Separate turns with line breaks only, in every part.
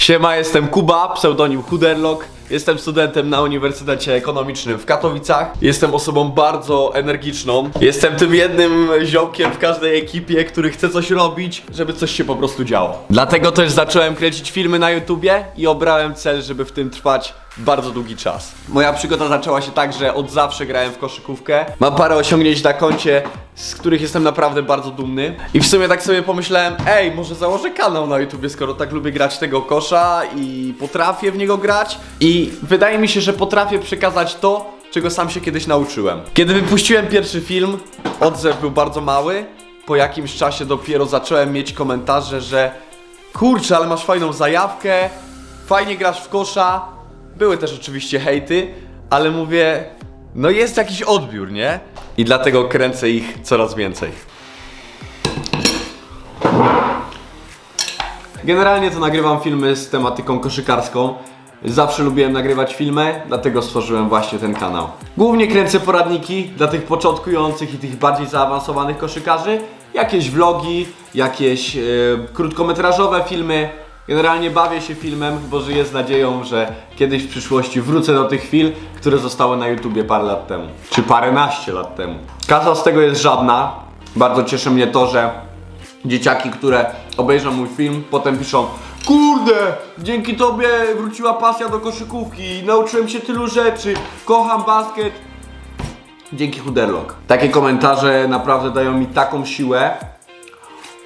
Siema, jestem Kuba, pseudonim Huderlock. Jestem studentem na Uniwersytecie Ekonomicznym w Katowicach. Jestem osobą bardzo energiczną. Jestem tym jednym ziomkiem w każdej ekipie, który chce coś robić, żeby coś się po prostu działo. Dlatego też zacząłem kręcić filmy na YouTubie i obrałem cel, żeby w tym trwać bardzo długi czas. Moja przygoda zaczęła się tak, że od zawsze grałem w koszykówkę. Mam parę osiągnięć na koncie, z których jestem naprawdę bardzo dumny. I w sumie tak sobie pomyślałem, ej, może założę kanał na YouTubie, skoro tak lubię grać tego kosza i potrafię w niego grać. I wydaje mi się, że potrafię przekazać to, czego sam się kiedyś nauczyłem. Kiedy wypuściłem pierwszy film, odzew był bardzo mały. Po jakimś czasie dopiero zacząłem mieć komentarze, że kurczę, ale masz fajną zajawkę, fajnie grasz w kosza. Były też oczywiście hejty, ale mówię, no jest jakiś odbiór, nie? I dlatego kręcę ich coraz więcej. Generalnie to nagrywam filmy z tematyką koszykarską. Zawsze lubiłem nagrywać filmy, dlatego stworzyłem właśnie ten kanał. Głównie kręcę poradniki dla tych początkujących i tych bardziej zaawansowanych koszykarzy, jakieś vlogi, jakieś e, krótkometrażowe filmy. Generalnie bawię się filmem, bo żyję z nadzieją, że kiedyś w przyszłości wrócę do tych chwil, które zostały na YouTubie parę lat temu, czy paręnaście lat temu. Kasa z tego jest żadna. Bardzo cieszy mnie to, że dzieciaki, które obejrzą mój film, potem piszą Kurde, dzięki tobie wróciła pasja do koszykówki, nauczyłem się tylu rzeczy, kocham basket. Dzięki Huderlock. Takie komentarze naprawdę dają mi taką siłę,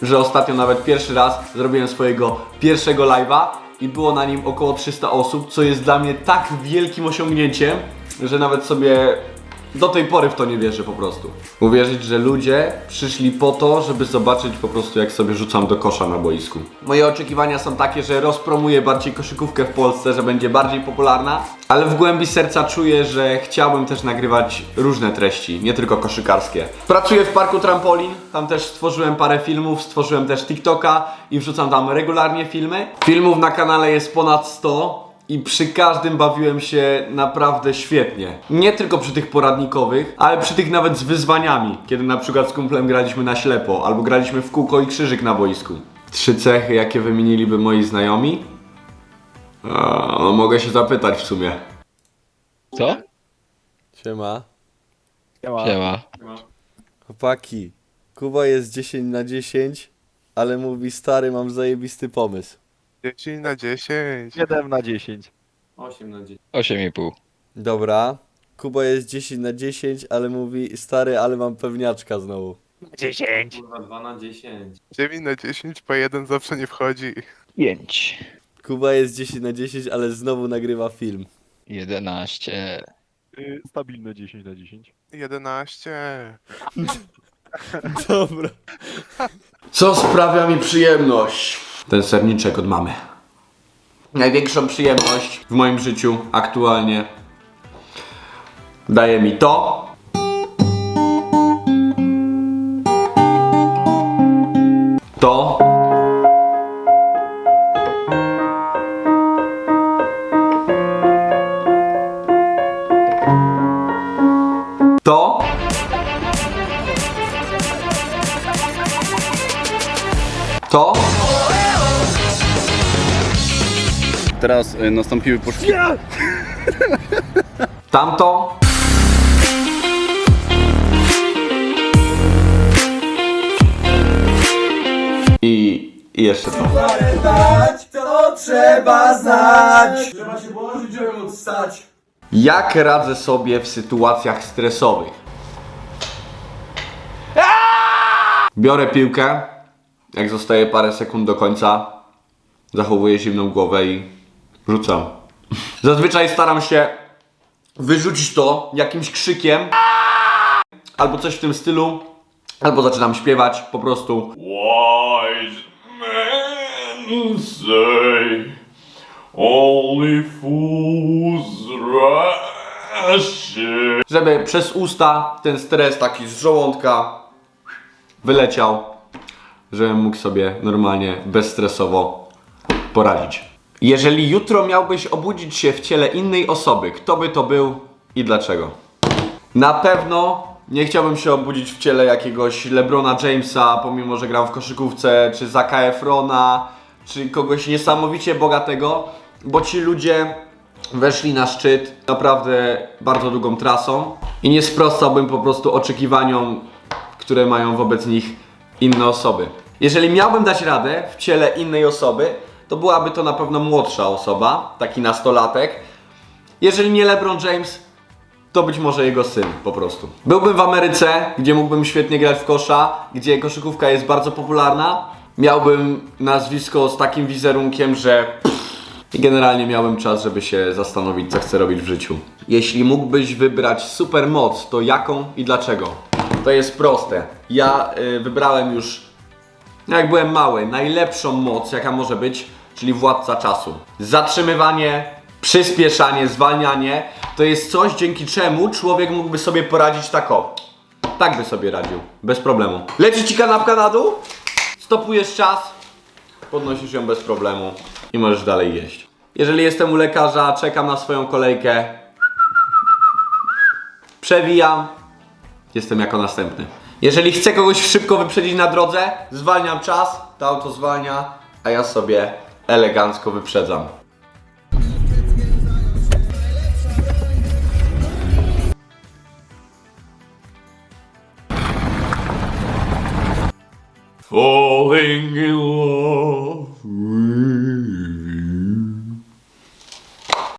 że ostatnio nawet pierwszy raz zrobiłem swojego pierwszego live'a i było na nim około 300 osób, co jest dla mnie tak wielkim osiągnięciem, że nawet sobie do tej pory w to nie wierzę po prostu. Uwierzyć, że ludzie przyszli po to, żeby zobaczyć po prostu jak sobie rzucam do kosza na boisku. Moje oczekiwania są takie, że rozpromuję bardziej koszykówkę w Polsce, że będzie bardziej popularna, ale w głębi serca czuję, że chciałbym też nagrywać różne treści, nie tylko koszykarskie. Pracuję w parku Trampolin, tam też stworzyłem parę filmów, stworzyłem też TikToka i wrzucam tam regularnie filmy. Filmów na kanale jest ponad 100 i przy każdym bawiłem się naprawdę świetnie. Nie tylko przy tych poradnikowych, ale przy tych nawet z wyzwaniami, kiedy na przykład z kumplem graliśmy na ślepo, albo graliśmy w kółko i krzyżyk na boisku. Trzy cechy, jakie wymieniliby moi znajomi? A, no mogę się zapytać w sumie.
Co?
Siema.
Siema.
Chłopaki, Kuba jest 10 na 10, ale mówi stary, mam zajebisty pomysł.
10 na 10.
7 na 10.
8,5.
Dobra. Kuba jest 10 na 10, ale mówi stary, ale mam pewniaczka znowu.
10.
9 na 10 po jeden zawsze nie wchodzi.
5.
Kuba jest 10 na 10, ale znowu nagrywa film.
11.
Y, stabilne 10 na 10.
11.
Dobra.
Co sprawia mi przyjemność? Ten serniczek od mamy. Największą przyjemność w moim życiu aktualnie daje mi to. To. To. To.
Teraz y, nastąpiły poszukiwania.
Tamto. I, i jeszcze to. Jak radzę sobie w sytuacjach stresowych? Biorę piłkę, jak zostaje parę sekund do końca, zachowuję zimną głowę i rzucam. Zazwyczaj staram się wyrzucić to jakimś krzykiem albo coś w tym stylu, albo zaczynam śpiewać po prostu.
Wise men say only fools rush
żeby przez usta ten stres taki z żołądka wyleciał, żebym mógł sobie normalnie, bezstresowo poradzić. Jeżeli jutro miałbyś obudzić się w ciele innej osoby, kto by to był i dlaczego? Na pewno nie chciałbym się obudzić w ciele jakiegoś LeBrona Jamesa, pomimo że grał w koszykówce, czy Zaka Efrona, czy kogoś niesamowicie bogatego, bo ci ludzie weszli na szczyt naprawdę bardzo długą trasą i nie sprostałbym po prostu oczekiwaniom, które mają wobec nich inne osoby. Jeżeli miałbym dać radę w ciele innej osoby, to byłaby to na pewno młodsza osoba, taki nastolatek. Jeżeli nie LeBron James, to być może jego syn po prostu. Byłbym w Ameryce, gdzie mógłbym świetnie grać w kosza, gdzie koszykówka jest bardzo popularna. Miałbym nazwisko z takim wizerunkiem, że i generalnie miałbym czas, żeby się zastanowić, co chcę robić w życiu. Jeśli mógłbyś wybrać super moc, to jaką i dlaczego? To jest proste. Ja y, wybrałem już, jak byłem mały, najlepszą moc, jaka może być, czyli władca czasu. Zatrzymywanie, przyspieszanie, zwalnianie to jest coś, dzięki czemu człowiek mógłby sobie poradzić tak o. Tak by sobie radził, bez problemu. Leci ci kanapka na dół, stopujesz czas, podnosisz ją bez problemu i możesz dalej jeść. Jeżeli jestem u lekarza, czekam na swoją kolejkę, przewijam, jestem jako następny. Jeżeli chcę kogoś szybko wyprzedzić na drodze, zwalniam czas, to auto zwalnia, a ja sobie elegancko wyprzedzam.
Falling in.